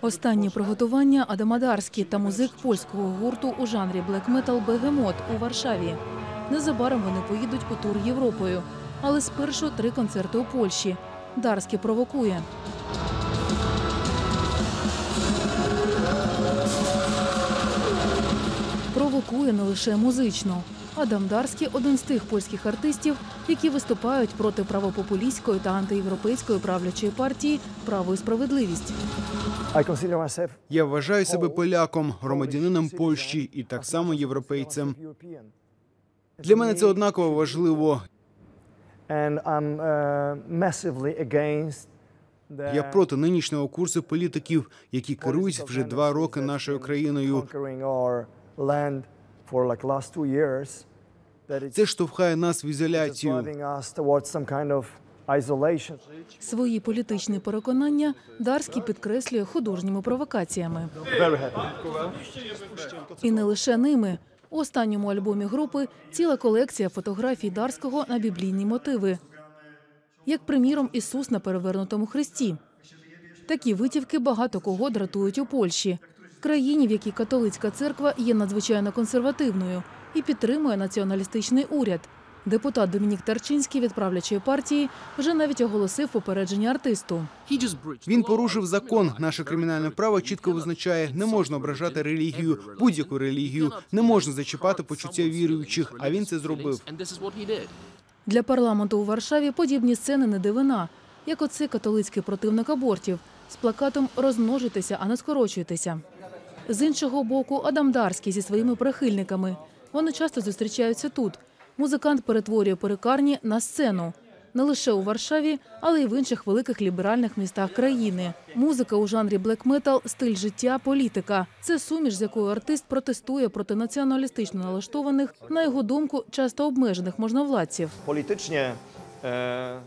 Останні приготування Адама Дарський та музик польського гурту у жанрі блек-метал Бегемот у Варшаві. Незабаром вони поїдуть у тур Європою. Але спершу три концерти у Польщі. Дарський провокує. Провокує не лише музично. Адам Дарський – один з тих польських артистів, які виступають проти правопопулістської та антиєвропейської правлячої партії «Право і справедливість». Я вважаю себе поляком, громадянином Польщі і так само європейцем. Для мене це однаково важливо. Uh, Я проти нинішнього курсу політиків, які керують вже два роки нашою країною. Conquering our land for like last two years. That it's Це штовхає нас в ізоляцію. driving us towards some kind of isolation. Свої політичні переконання Дарський підкреслює художніми провокаціями. І не лише ними. У останньому альбомі групи ціла колекція фотографій Дарського на біблійні мотиви. Як, приміром, Ісус на перевернутому хресті. Такі витівки багато кого дратують у Польщі, країні, в якій католицька церква є надзвичайно консервативною і підтримує націоналістичний уряд. Депутат Домінік Тарчинський від правлячої партії вже навіть оголосив попередження артисту. Він порушив закон. Наше кримінальне право чітко визначає, не можна ображати релігію, будь-яку релігію, не можна зачіпати почуття віруючих. А він це зробив. Для парламенту у Варшаві подібні сцени не дивина, як оцей католицький противник абортів з плакатом Розмножуйтеся, а не скорочуйтеся. З іншого боку, Адам Дарський зі своїми прихильниками. Вони часто зустрічаються тут. Музикант перетворює перекарні на сцену. Не лише у Варшаві, але й в інших великих ліберальних містах країни. Музика у жанрі блек-метал – стиль життя, політика. Це суміш, з якою артист протестує проти націоналістично налаштованих, на його думку, часто обмежених можновладців. Politycznie e,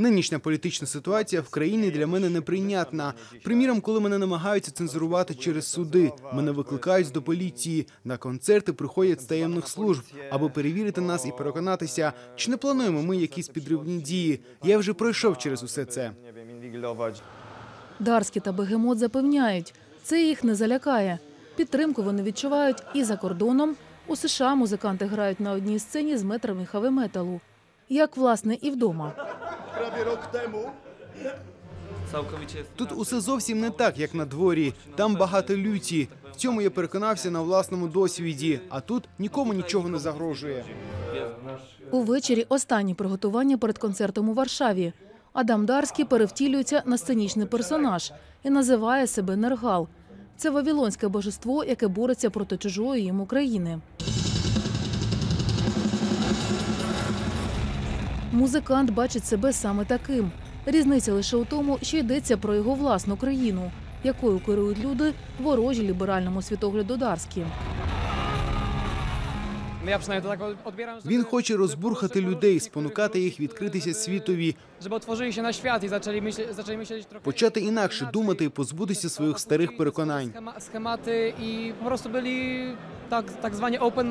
Нинішня політична ситуація в країні для мене неприйнятна. Приміром, коли мене намагаються цензурувати через суди, мене викликають до поліції. На концерти приходять з таємних служб, аби перевірити нас і переконатися, чи не плануємо ми якісь підривні дії. Я вже пройшов через усе це. Дарські та Бегемот запевняють, це їх не залякає. Підтримку вони відчувають і за кордоном. У США музиканти грають на одній сцені з метрами хаві-металу. Як, власне, і вдома. Тут усе зовсім не так, як на дворі. Там багато люті. В цьому я переконався на власному досвіді. А тут нікому нічого не загрожує. Увечері останні приготування перед концертом у Варшаві. Адам Дарський перевтілюється на сценічний персонаж і називає себе Нергал. Це вавілонське божество, яке бореться проти чужої йому країни. Музикант бачить себе саме таким. Різниця лише у тому, що йдеться про його власну країну, якою керують люди ворожі ліберальному світогляду Дарські. Żeby, Він хоче розбурхати людей, спонукати їх відкритися світові, почати інакше думати і позбутися своїх старих переконань. schematy i po prostu byli tak, tak open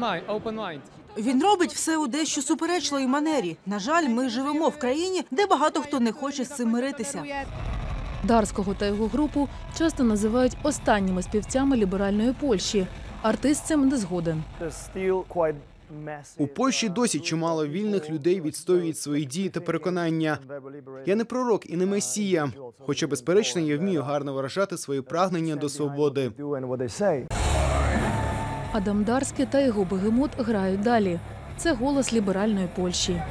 mind. Він робить все у дещо суперечливій манері. На жаль, ми живемо в країні, де багато хто не хоче з цим миритися. Дарського та його групу часто називають останніми співцями ліберальної Польщі. Артист цим не згоден. У Польщі досі чимало вільних людей відстоюють свої дії та переконання. Я не пророк і не месія, хоча, безперечно, я вмію гарно виражати свої прагнення до свободи. Адам Дарський та його бегемот грають далі. Це голос ліберальної Польщі.